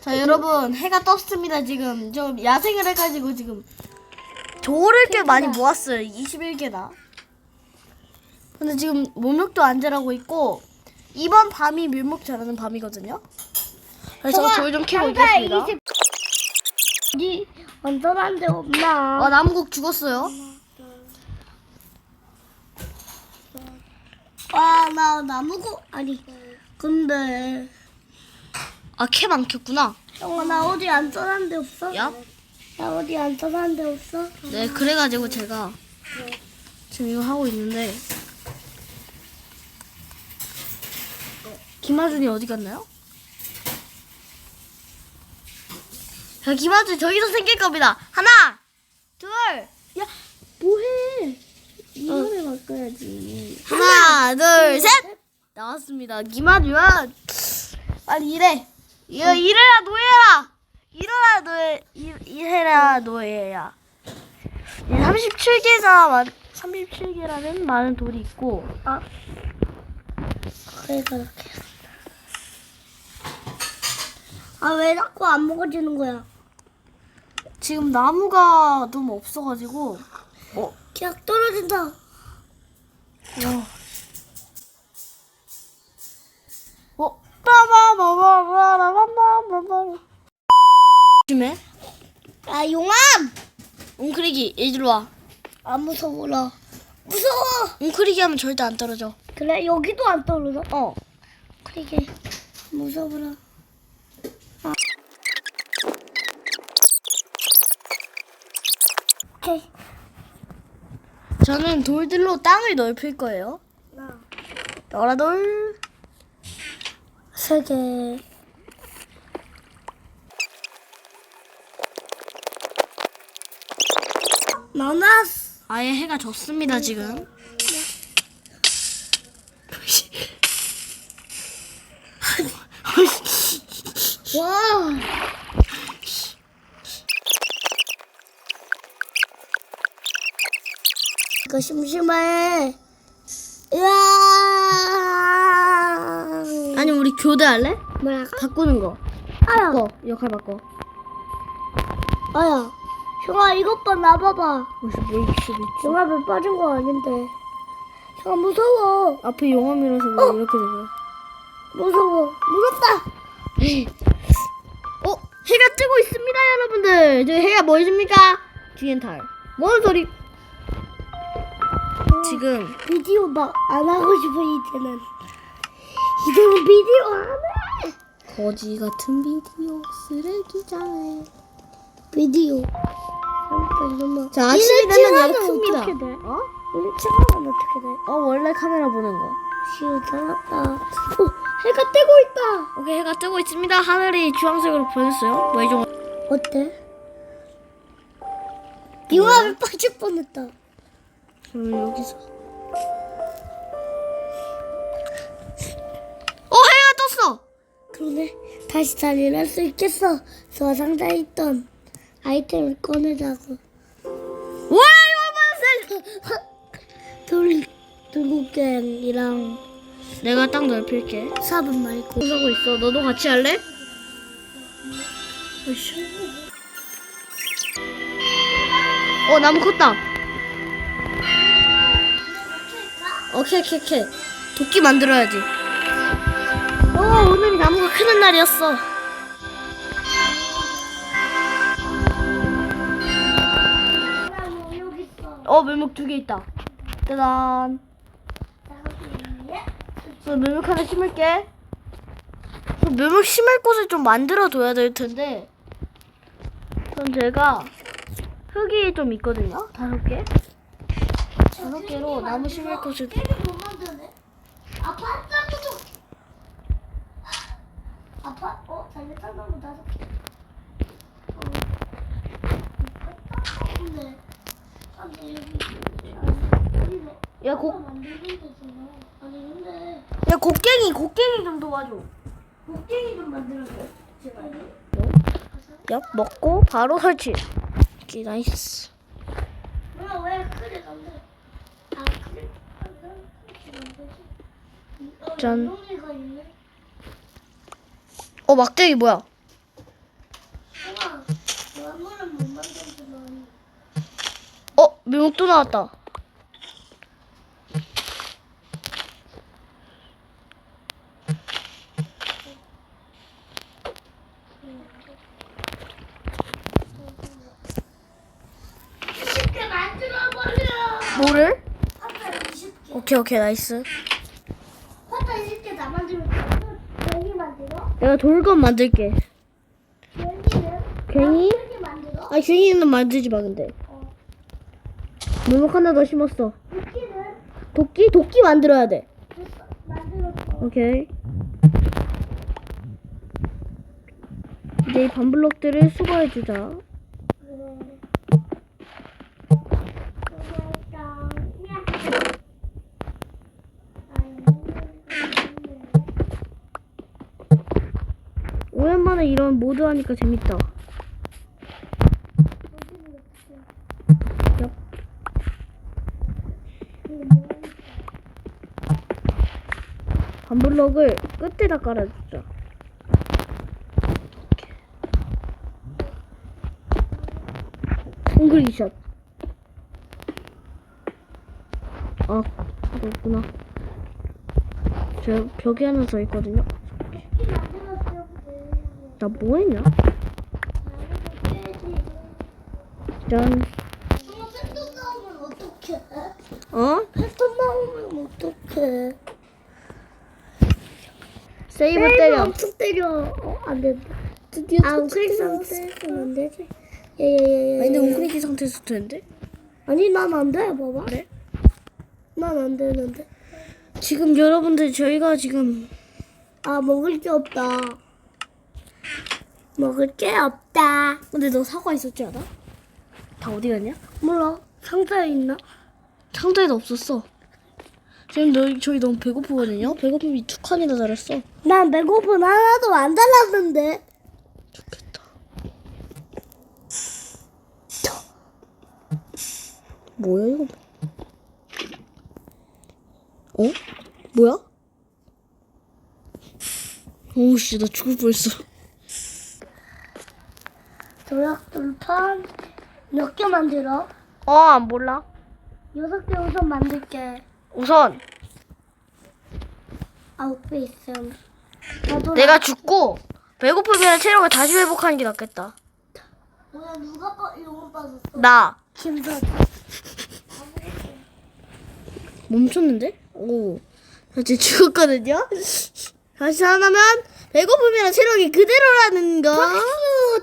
자 여러분 해가 떴습니다 지금. 좀 야생을 해가지고 지금 돌을 꽤 많이 모았어요 21개나. 근데 지금 묘목도 안 자라고 있고 이번 밤이 묘목 자라는 밤이거든요. 그래서 돌좀 캐고 있겠습니다. 어디 완전한 데 없나? 아 나무국 죽었어요. 와, 나 나무고 아니. 근데 아캐 많겠구나 형아 나 어디 안전한 데 없어? 야? 나 어디 안전한 데 없어? 네 그래가지고 제가 지금 이거 하고 있는데 김하준이 어디 갔나요? 자 김하준 저기서 생길 겁니다 하나 둘 야, 뭐해? 이번에 바꿔야지. 하나 둘 셋 나왔습니다 김하준 빨리 일해 일, 일해라 노예라 일어나 노예 일, 일해라 노예야. 37개가 37개라는 많은 돌이 있고 아, 그래 그렇게. 아, 왜 자꾸 안 먹어지는 거야? 지금 나무가 너무 없어가지고. 어, 쫙 떨어진다. 어. 빠 요즘에? 아 용암! 웅크리기 이리 와. 안 무서워라. 무서워. 웅크리기 하면 절대 안 떨어져. 그래 여기도 안 떨어져. 어. 웅크리기 무서워라. 아. 오케이. 저는 돌들로 땅을 넓힐 거예요. 나. 너라 돌. 세 개. 나나스. 아예 해가 졌습니다 지금 와. 이거 심심해. 으아. 아니 우리 교대할래? 뭐라고? 바꾸는 거 아야. 바꿔 역할 바꿔 아야. 형아 이것 봐 나봐봐. 무슨 뭐 있어 있지 용암에 빠진 거 아닌데. 형아 무서워. 앞에 용암이라서 왜 이렇게 되냐 무서워. 무섭다. 어? 해가 뜨고 있습니다 여러분들 저 해가 뭐 있습니까? 뒤엔 달. 뭔 소리? 지금 비디오 막 안 하고 싶어 이제는. 이제는 비디오 안 해. 거지 같은 비디오 쓰레기장에 비디오. 이놈아. 자 아침이 되면 여기 큽니다 어떻게 돼? 어? 일찍하면 어떻게 돼? 어 원래 카메라 보는 거 시우 살았다. 오, 해가 뜨고 있다. 오케이 해가 뜨고 있습니다 하늘이 주황색으로 변했어요 뭐 이 종 어때? 용암에 빠질 뻔했다. 그럼 여기서 그러네. 다시 잘 일할 수 있겠어. 저 상자에 있던 아이템을 꺼내자고. 와 이거 봐 돌, 돌고갱이랑 내가 땅 넓힐게 삽은 말고. 하고 있어 너도 같이 할래? 어 나무 컸다 오케이 오케이 오케이 도끼 만들어야지 어 오늘이 나무가 크는 날이었어. 어 묘목 두 개 있다. 짜잔. 저 묘목 하나 심을게. 저 묘목 심을 곳을 좀 만들어 둬야 될 텐데. 그럼 제가 흙이 좀 있거든요. 다섯 개. 다섯 개로 나무 심을 곳을 짱도 아빠 어 놈은 다섯 개. 어. 근데 근데 여기 야, 곡, 만들는데 지금 아니 근데 야, 곡괭이, 곡괭이 좀 도와줘. 곡괭이 좀 만들어줘. 제발. 야, 먹고 바로 설치. 오케이, 나이스. 누나 왜 그래 만들어? 아 그래 만들어. 어, 짠. 용이가 있네. 어 막대기 뭐야? 어 미국 또 나왔다. 뭐를? 오케이 오케이 나이스. 내가 돌검 만들게. 만들어? 아 괜히는 만들지 마 근데. 어. 묘목 하나 더 심었어. 도끼는? 도끼? 도끼 만들어야 돼. 오케이. 이제 이 반블럭들을 수거해주자. 그래. 고맙다. 야. 오랜만에 이런 모드 하니까 재밌다. 얍. 반블럭을 끝에다 깔아주자. 콩그리 샷. 아, 그렇구나. 저 벽에 하나 더 있거든요. 나 뭐 했냐? 짠. 패턴 나오면 어떡해? 어? 패턴 나오면 어떡해? 세이브 때려. 엄청 때려. 어, 안 된다. 드디어 아, 우클릭 상태에서는 안 되지. 예예예. 아니 근데 웅크리기 상태에서 되는데? 아니 난 안 돼. 봐봐. 그래? 난 안 되는데. 지금 여러분들 저희가 지금 아 먹을 게 없다. 먹을 게 없다. 근데 너 사과 있었지 않아? 다 어디 갔냐? 몰라. 상자에 있나? 상자에도 없었어. 지금 너 저희 너무 배고프거든요. 배고픔이 두 칸이나 달았어. 난 배고픈 하나도 안 달랐는데. 좋겠다. 뭐야 이거? 어? 뭐야? 오씨 나 죽을 뻔했어. 도약돌판 몇 개 만들어? 어안 몰라. 여섯 개 우선 만들게. 우선 아홉 개 있음. 나도 내가 죽고 배고프면 체력을 다시 회복하는 게 낫겠다. 뭐야 누가 빠 이거 빠졌어? 나 김선. 멈췄는데? 오. 나 지금 죽었거든요? 다시 하나면 배고프면 체력이 그대로라는 거.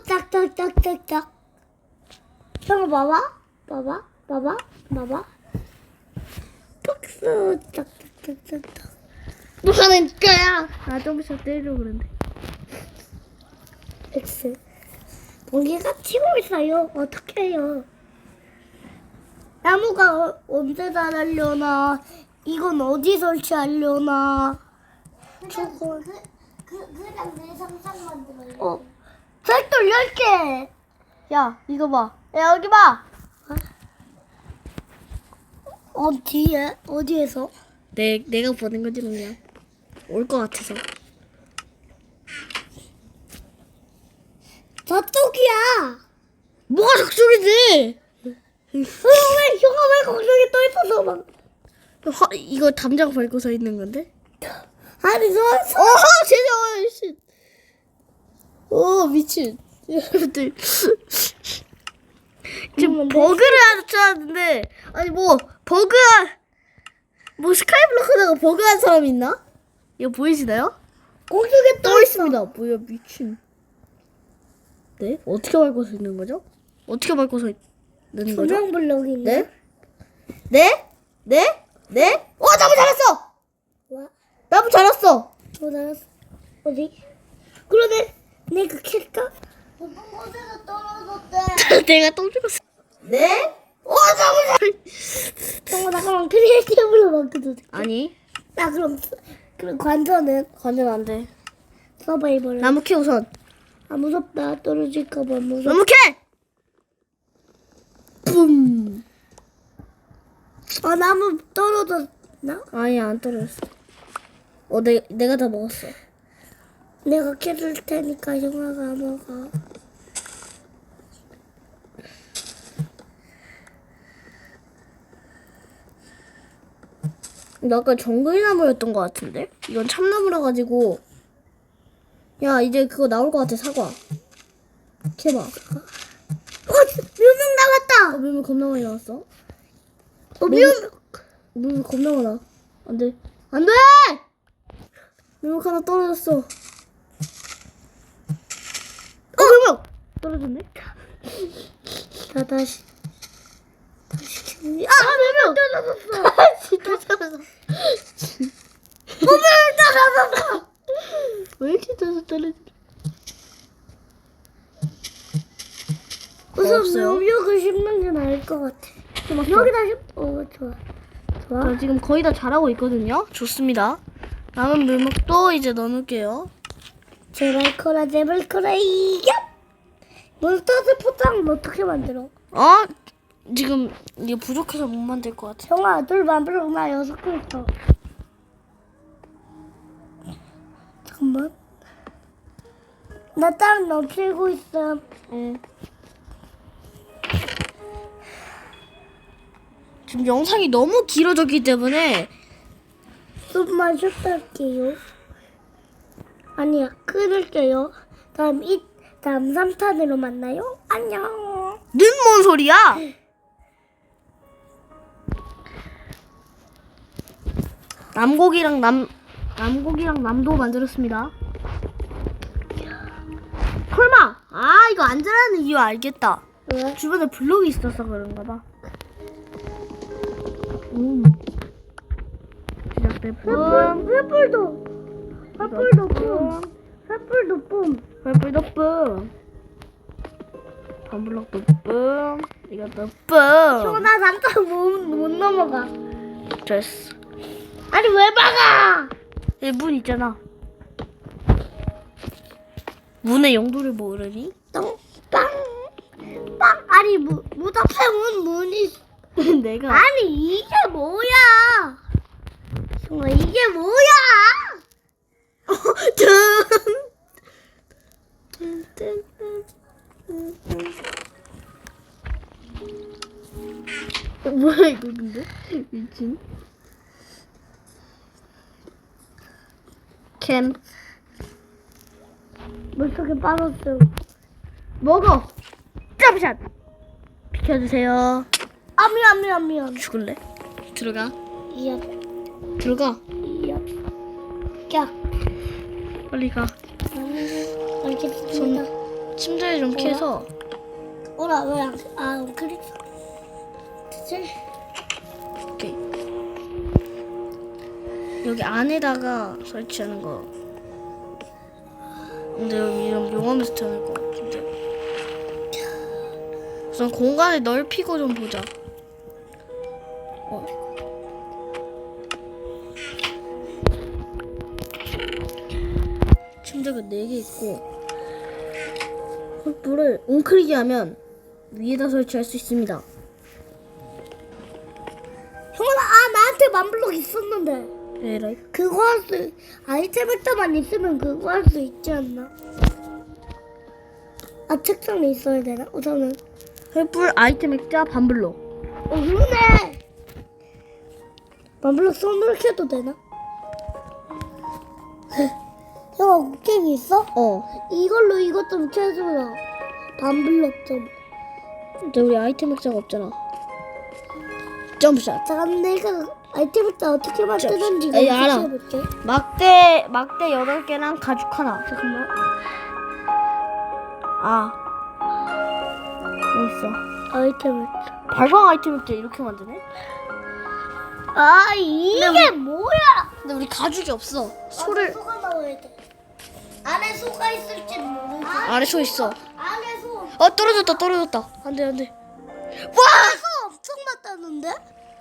딱딱딱딱딱. 형아 봐봐. 봐봐. 봐봐. 봐봐. 박수 딱딱딱딱딱. 뭐 하는 거야? 아, 좀 이따 때리려고 그랬는데. X. 번개가 튀고 있어요. 어떻게 해요? 나무가 어- 언제 자라려나? 이건 어디 설치하려나? 저거. 그, 그, 그냥 내 상상 만 들어요. 어. 쌀돌 10개! 야, 이거 봐. 야, 여기 봐. 어디에? 어디에서? 내, 내가 보는 거지, 그냥. 올 것 같아서. 저쪽이야! 뭐가 적중이지? 어, 왜, 형아 왜 거기에 떠 있어서 막. 화, 이거 담장 밟고 서 있는 건데? 아니, 저, 저. 어, 제자와 씨. 어, 미친. 여러분들. 지금 버그를 하나 찾았는데, 아니, 뭐, 버그, 뭐, 스카이블록 하다가 버그 한 사람 있나? 이거 보이시나요? 거기에 떠 있습니다. 뭐야, 미친. 네? 어떻게 밟고 서 있는 거죠? 어떻게 밟고 서 있는 거죠? 조명 블럭이네. 네? 네? 네? 네? 어, 나무 자랐어! 와, 나무 자랐어! 또 나왔어. 어디? 그러네. 내가 캘까? 높은 곳에서 떨어졌대. 내가 또 죽었어. 네? 어, 잘. 형아, 나 그럼 크리에이티브로 바꿔도 돼. 아니, 나 그럼, 그럼 관전은 관전 안 돼. 서바이벌. 나무 캐 우선. 아, 무섭다. 떨어질까 봐 무섭다. 나무 캐! 뿜. 아, 나무 떨어졌나? 아니, 안 떨어졌어. 어, 내, 내가 다 먹었어. 내가 캐줄 테니까 형아가 먹어. 아까 정글나무였던 것 같은데? 이건 참나무라 가지고 야 이제 그거 나올 것 같아 사과 캐봐 어, 묘명 나왔다. 어 묘물 겁나 많이 나왔어 어, 묘명. 묘물 겁나 많아 안돼 안돼 묘물 하나 떨어졌어 어 묘물 떨어졌네 자, 다시. 다시 키우기. 아, 묘명 떨어졌어. 다시 떨어졌어 묘명 떨어졌어. 왜 이렇게 떨어져 떨어져 우선 없어요? 묘명을 심는 게 나을 것 같아. 심었어. 여기다 심. 어, 좋아. 좋아. 저 지금 거의 다 자라고 있거든요. 좋습니다. 남은 물목도 이제 넣어놓을게요. 제발 커라, 제발 커라, 이겨! 몬스터스 포장은 어떻게 만들어? 어? 지금 이게 부족해서 못 만들 것 같아. 형아, 둘 만들어, 나 여섯 개 있어. 잠깐만. 나땅 넘치고 있어. 응. 지금 영상이 너무 길어졌기 때문에 좀만 쉬었다 할게요. 아니야, 끊을게요. 다음 이, 다음 3탄으로 만나요. 안녕. 는 뭔 소리야? 남고기랑 남 남고기랑 남도 만들었습니다. 설마 아 이거 안 자라는 이유 알겠다. 왜? 주변에 블록이 있어서 그런가 봐. 음. 시작돼 뿜. 횃불도. 횃불도 뿜. 횃불도 뿜. 횃불도 뿜. 반블록도 뿜. 이것도 뿜. 형아, 나 3탄 못, 못 넘어가. 됐어. 아니, 왜 막아? 여기 문 있잖아. 문의 용도를 모르니? 빵, 빵, 빵. 아니, 무, 문 앞에 문, 문이. 내가 아니, 이게 뭐야? 형아, 이게 뭐야? 뭐야 이거 근데? 미친 캠 물속에 빠졌어. 먹어. 점샷. 비켜주세요. 아, 미안, 미안, 미안. 죽을래? 들어가. 이야, 들어가. 이야. 야, 빨리 가 알겠습니다. 침대에 좀 캐서 오라, 왜 안, 아, 그래. 됐지? 오케이 여기 안에다가 설치하는 거 근데 여기 이런 용암에서 태어날 것 같은데 우선 공간을 넓히고 좀 보자 4개 있고 횃불을 웅크리게 하면 위에다 설치할 수 있습니다 형아, 아, 나한테 만블록 있었는데. 에라이 그거 할 수, 아이템 액터만 있으면 그거 할 수 있지 않나? 아, 책상에 있어야 되나? 우선은. 횃불 아이템 액자 반블로 어, 그러네! 만블록 손으로 켜도 되나? 형아, 곡괭이 있어? 어 이걸로 이것 좀 켜줘요. 반블록 좀. 근데 우리 아이템 액자가 없잖아 점샷 잠깐 내가 아이템 액터 어떻게 만드는지 에이, 알아. 해볼게. 막대 막대 8개랑 가죽 하나 잠깐만 아 여기 있어 아이템 액터. 발광 아이템 액자 이렇게 만드네 아, 이게 뭐야? 근데 우리 가죽이 없어 소를 소가 나와야 돼. 안에 소가 있을지 모르지. 아래 소 있어 안에 소. 어 떨어졌다 떨어졌다 안돼 안돼 와! 소 엄청 많다는데?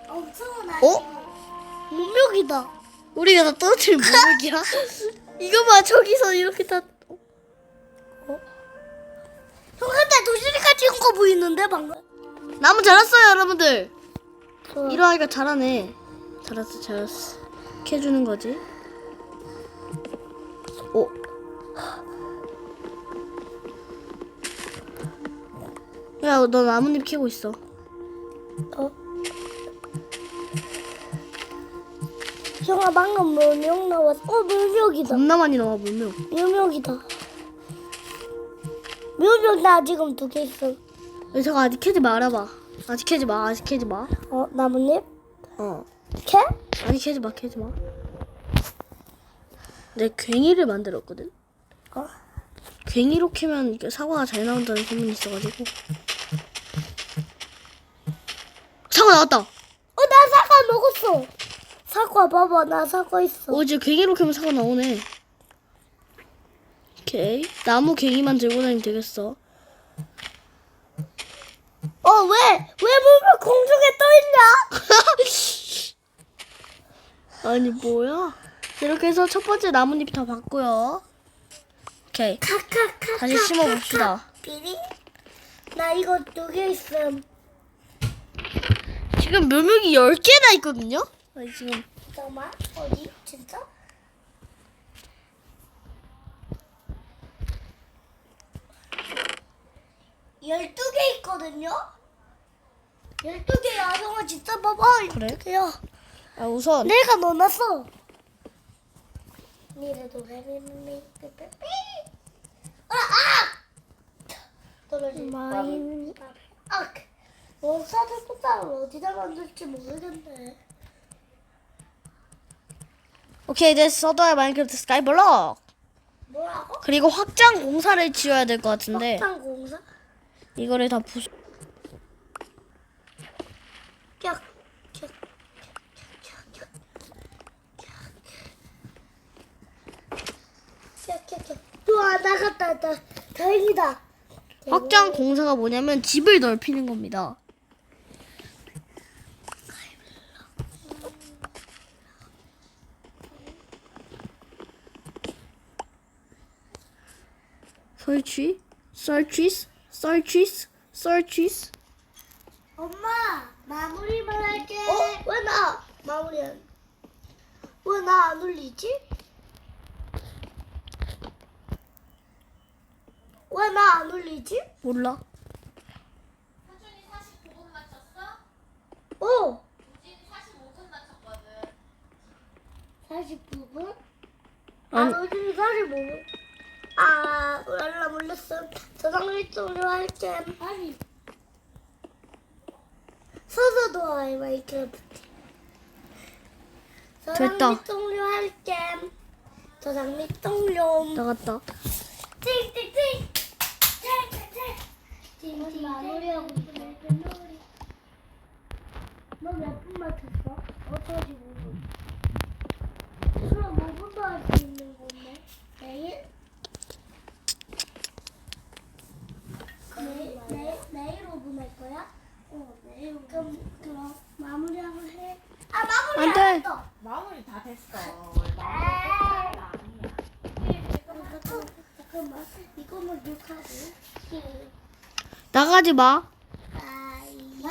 엄청 많아. 어? 문명이다. 우리가 다 떨어뜨린 모르기야 이거 봐 저기서 이렇게 다형 근데 도시리가 찍은 거 보이는데 방금? 나무 자랐어요 여러분들 좋아. 이러하니까 잘하네. 잘했어, 잘했어. 캐주는 거지. 오. 야, 너 나뭇잎 캐고 있어. 어? 형아 방금 물명 나왔어. 어 물명이다. 겁나 많이 나와 물명. 묘묘이다. 묘묘 나 지금 두 개 있어. 야, 잠깐 아직 캐지 말아봐. 아직 캐지 마. 아직 캐지 마. 어 나뭇잎? 어. 캐? 아니 캐지 마. 캐지 마. 내 괭이를 만들었거든. 어? 괭이로 캐면 사과가 잘 나온다는 소문이 있어가지고. 사과 나왔다. 어 나 사과 먹었어. 사과 봐봐 나 사과 있어. 어 이제 괭이로 캐면 사과 나오네. 오케이. 나무 괭이만 들고 다니면 되겠어. 어 왜? 왜 물면 공중에 떠 있냐? 아니 뭐야? 이렇게 해서 첫 번째 나뭇잎 다 봤고요. 오케이. 카카카. 다시 심어봅시다. 비리? 나 이거 두 개 있음. 지금 묘목이 10개나 있거든요? 아니 지금 잠깐만 어디? 진짜? 열두 개 있거든요? 열두 개야 형아 진짜 봐봐 그래? 열두 개야 아 우선 내가 넣어놨어 니래도 해미미 삐삐삐 아! 아! 떨어지 마인 아! 원사들 포탈을 어디다 만들지 모르겠네 오케이 서더의 마인크래프트 스카이블럭 뭐라고? 그리고 확장 공사를 지어야 될 것 같은데 석탄 공사? 이거를 다 부수 우와 나갔다 나 다행이다 확장 공사가 뭐냐면 집을 넓히는 겁니다. 설치, 설치스, 설치스, 설치스. 엄마 마무리만 할게 어? 왜 나 마무리 안왜나 안 울리지? 왜 나안 울리지? 몰라. 하준이 45분 맞췄어? 어 우진이 45분 맞췄거든. 49분? 아니. 아, 요즘 45분. 아, 알람 울렸어. 저장 일정으로 할게. 아니. 서서도 아이 마이크래프트. 저장 됐다. 일정으로 할게. 저장 일정료. 나갔다. 띵띵띵. 마무리하고 있네. 너몇 분 맞췄어? 어쩌지 모르. 그럼 5분도 할 수 있는 건데. 내일? 내일, 내일, 내일 5분 할 거야? 어, 내일 5분. 그럼, 그럼 마무리하고 해. 아, 마무리 안 돼. 안 했어. 마무리 다 됐어. 아. 마무리 아니야. 잠깐만, 잠깐만. 이거만 욕하고. 나가지 마. 아이.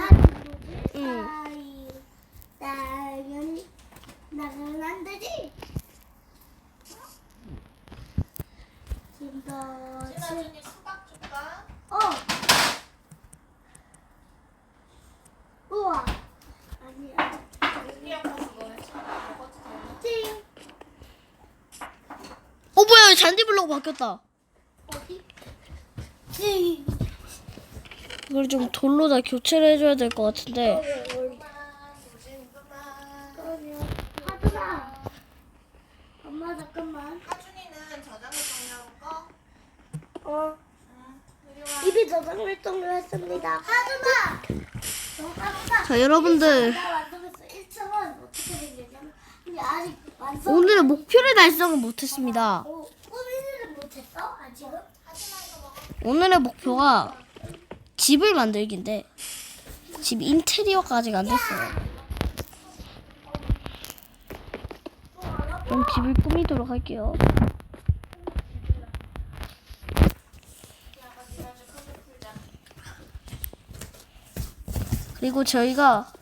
응. 아이. 당연히 나가면 안 되지. 김더 신하준이 수박 줄까? 어. 우와. 아니야. 뛰어가서 너네 수박 먹어도 되나? 찡. 어 뭐야 잔디 블록 바뀌었다. 어디? 찡. 이걸 좀 돌로 다 교체를 해줘야 될 것 같은데. 하준아. 엄마 잠깐만. 하준이는 저장을 정리하고 꺼. 어. 응. 입이 저장 활동을 했습니다. 하준아. 자 여러분들 나 완성했어. 1층은 어떻게 생겼냐면 근데 아직 완성. 오늘의 목표를 달성은 못했습니다. 어, 못했어 아직은. 오늘의 목표가 집을 만들기인데 집 인테리어가 아직 안 됐어요. 그럼 집을 꾸미도록 할게요. 그리고 저희가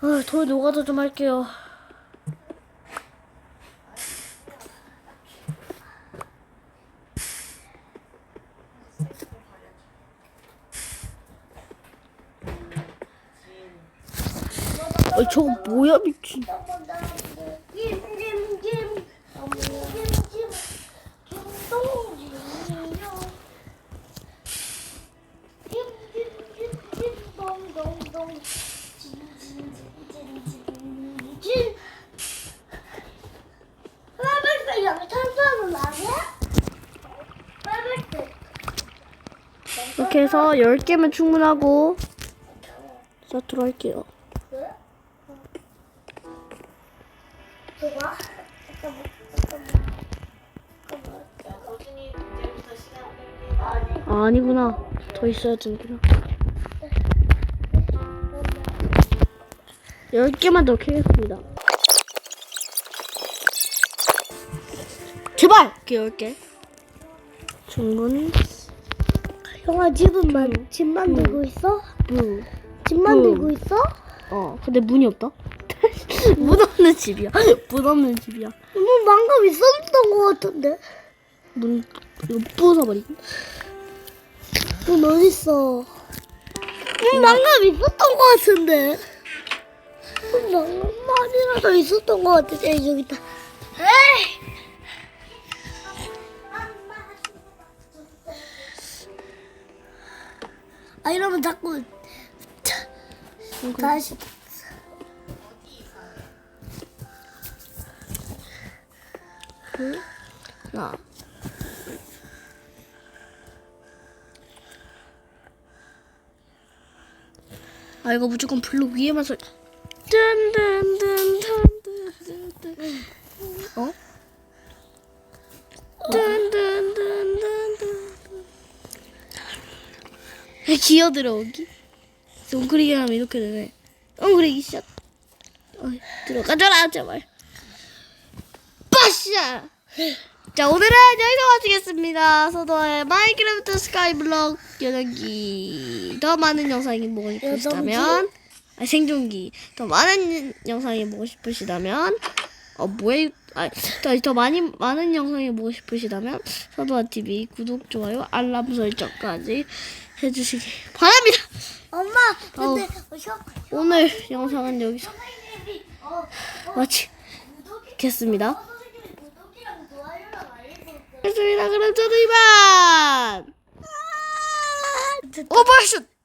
아, 돌 노가다 좀 할게요. 어, 저거 뭐야 미친 김김김 김김 김동진이요 김김김김 동동동 진진진진진진 빨간색 양탄자 는 아니야? 빨간색 이렇게 해서 10개면 충분하고 스타트로 할게요 아니 아, 아니구나. 더 있어야 되는구나. 10개만 더 캐겠습니다. 제발! 이렇게 10개. 충분 형아 집은 만, 집 만들고 있어? 부. 집 만들고 있어? 어 근데 문이 없다? 문 없는 집이야. 문 없는 집이야. 뭐 방금 있었던 것 같은데? 문 이거 부숴버리고 문 어딨어? 문 방금 있었던 것 같은데. 문 방금만이라도 있었던 것 같은데 여기 있다. 에이! 아 이러면 자꾸 차, 다시. 자 아 이거 무조건 블록 위에만 설 딴딴딴딴딴딴 어? 딴딴딴딴딴 기어 들어오기? 엉크리기 하면 이렇게 되네. 엉크리기 샷 어, 들어가줘라 제발. 빠샤 자 오늘은 여기서 마치겠습니다. 소도의 마이크래프트 스카이블럭 여전기. 더 많은 영상이 보고 싶으시다면 아, 생존기. 더 많은 영상이 보고 싶으시다면 어 뭐에 아더 더 많이 많은 영상이 보고 싶으시다면 서도아 TV 구독 좋아요 알람 설정까지 해주시기 바랍니다. 엄마 근데 어, 형 오늘 영상은 여기서 어, 어 마치겠습니다 선생님이 구독이랑 좋아요랑 알려줄 때 됐습니다